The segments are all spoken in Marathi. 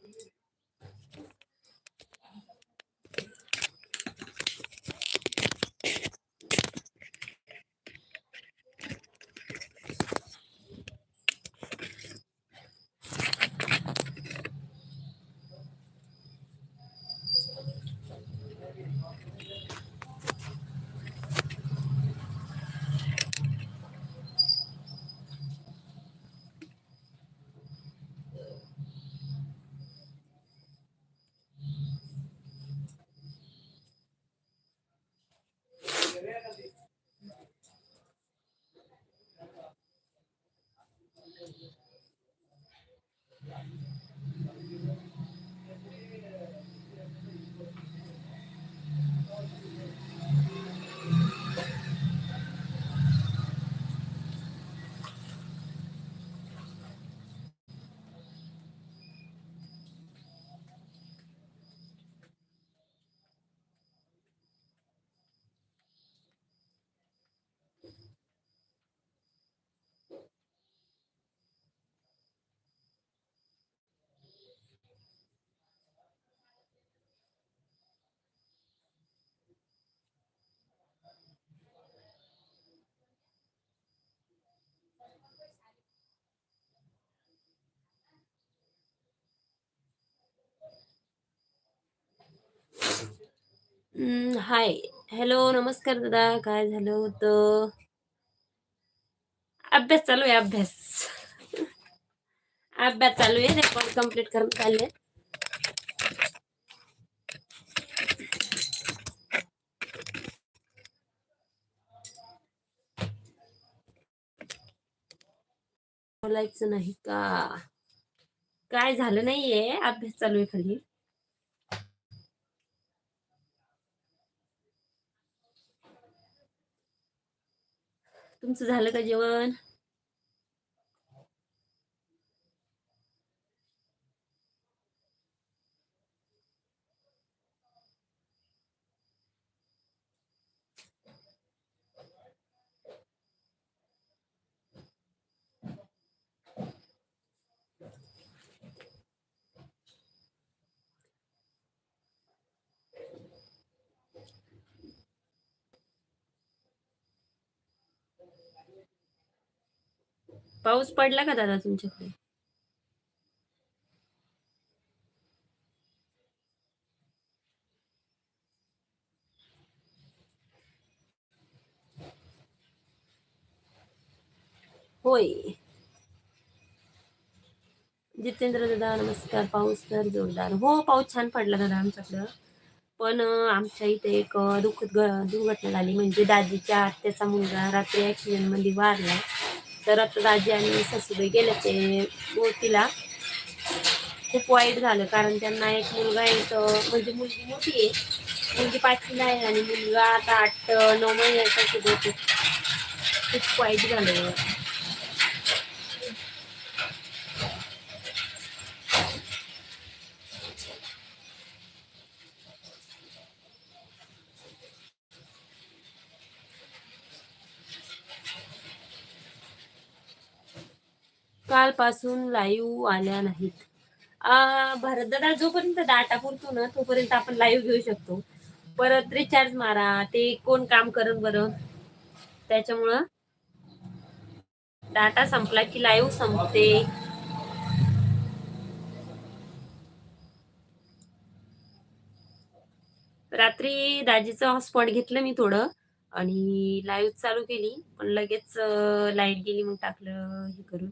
believe it. हं, हाय. हॅलो, नमस्कार दादा. काय झालं होतं? अभ्यास चालू आहे, अभ्यास. अभ्यास चालू आहे. रेकॉर्ड कंप्लीट करून चालले. बोलायचं नाही का? काय झालं नाहीये. अभ्यास चालू आहे खाली. तुमचं झालं का जेवण? पाऊस पडला का दादा तुमच्याकडे? होय. जितेंद्र दादा नमस्कार. पाऊस तर जोरदार. हो, पाऊस छान पडला दादा आमच्याकडं. पण आमच्या इथे एक दुःख दुर्घटना झाली म्हणजे दादीच्या आत्याचा मुलगा रात्री ऍक्सिडेंटमध्ये वारला. तर आता दाजी आणि सासूबाई गेले ते मोतीला. खूप वाईट झालं कारण त्यांना एक मुलगा आहे तर म्हणजे मुलगी मोठी आहे. मुलगी पाचवीला आहे आणि मुलगा आता आठ नऊ महिन्याचा सुद्धा खूप वाईट झालं. कालपासून लाईव्ह आल्या नाहीत. आ, भरतदादा जोपर्यंत डाटा पुरतो ना तोपर्यंत आपण लाईव्ह घेऊ शकतो. परत रिचार्ज मारा ते कोण काम करत बरं? त्याच्यामुळं डाटा संपला की लाईव्ह संपते. रात्री दाजीचं हॉटस्पॉट घेतलं मी थोडं आणि लाईव्ह चालू केली पण लगेच लाइट गेली मग टाकलं हे करून.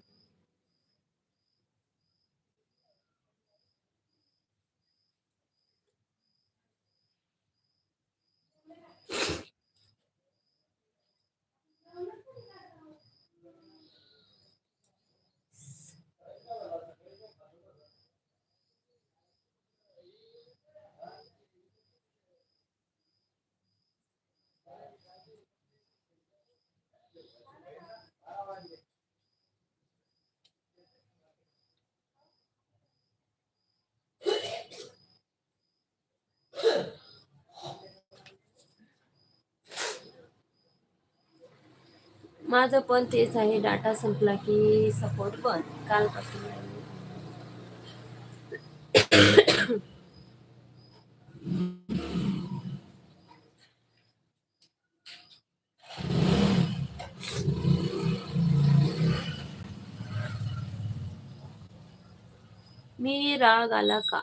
माझं पण तेच आहे डाटा संपला की सपोर्ट बंद कालपासून मी राग आला का?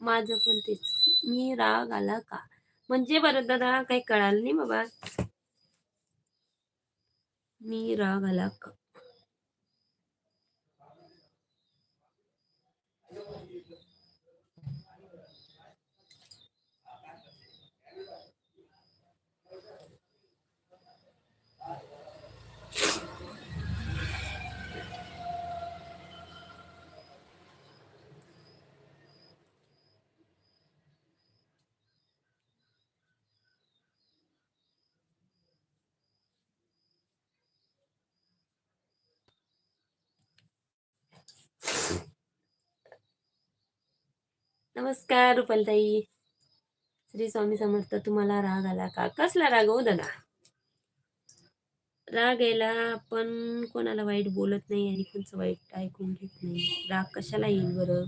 माझं पण तेच. मी राग आला का? म्हणजे बरं दादा काही कळालं नाही बाबा. मी राग आला. नमस्कार रुपलताई. श्री स्वामी समर्थ तुम्हाला राग आला का? कसला राग हो दादा? राग यायला आपण कोणाला वाईट बोलत नाही आणि कोणचं वाईट ऐकून घेत नाही. राग कशाला येईल बरं?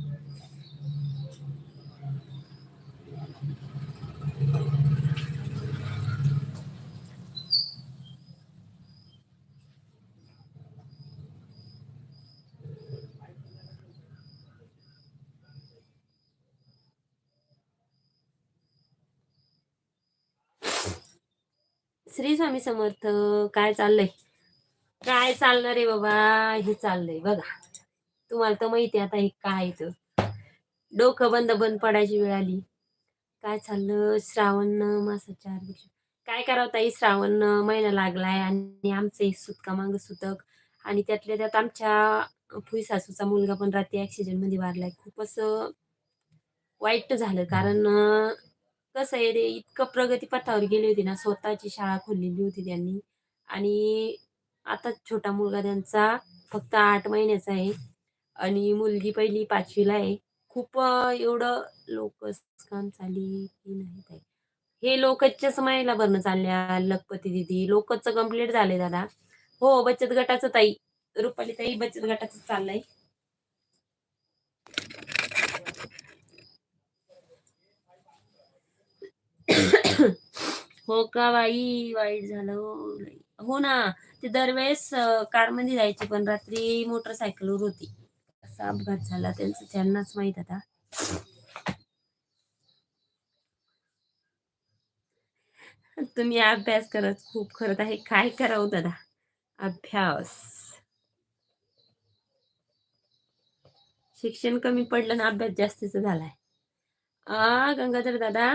श्री स्वामी समर्थ काय चाललंय? काय चालणार आहे बाबा? हे चाललंय बघा. तुम्हाला तर माहिती आहे आता हे काय आहे तर. डोकं बंद बंद पडायची वेळ आली. काय चाललं? श्रावण मासाच्या काय करावं ताई? श्रावण महिना लागलाय आणि आमचं एक सुतका मांग सुतक. आणि त्यातल्या त्यात आमच्या फुई सासूचा मुलगा पण रात्री ॲक्सिडेंटमध्ये वारलाय. खूप असं वाईट झालं. कारण कसं आहे रे इतकं प्रगतीपथावर गेली होती ना स्वतःची शाळा खोललेली होती त्यांनी. आणि आता छोटा मुलगा त्यांचा फक्त आठ महिन्याचा आहे. आणि मुलगी पहिली पाचवीला आहे. खूप एवढं लोकच काम चालली की नाही ताई. हे लोकच्या समायला भरणं चालल्या लखपती दिदी. लोकचं कंप्लीट झाले दादा. हो बचत गटाचं ताई. रुपाली ताई बचत गटाचं चाललंय. हो का बाई? वाईट झालं हो. हो ना. ते दरवेळेस कारमध्ये जायचे पण रात्री मोटरसायकलवर होती. असा अपघात झाला त्यांचं. त्यांनाच माहीत आता. तुम्ही अभ्यास करत खूप करत आहे. काय करावं दादा? अभ्यास. शिक्षण कमी पडलं ना अभ्यास जास्तीचा झालाय. आ गंगाधर दादा?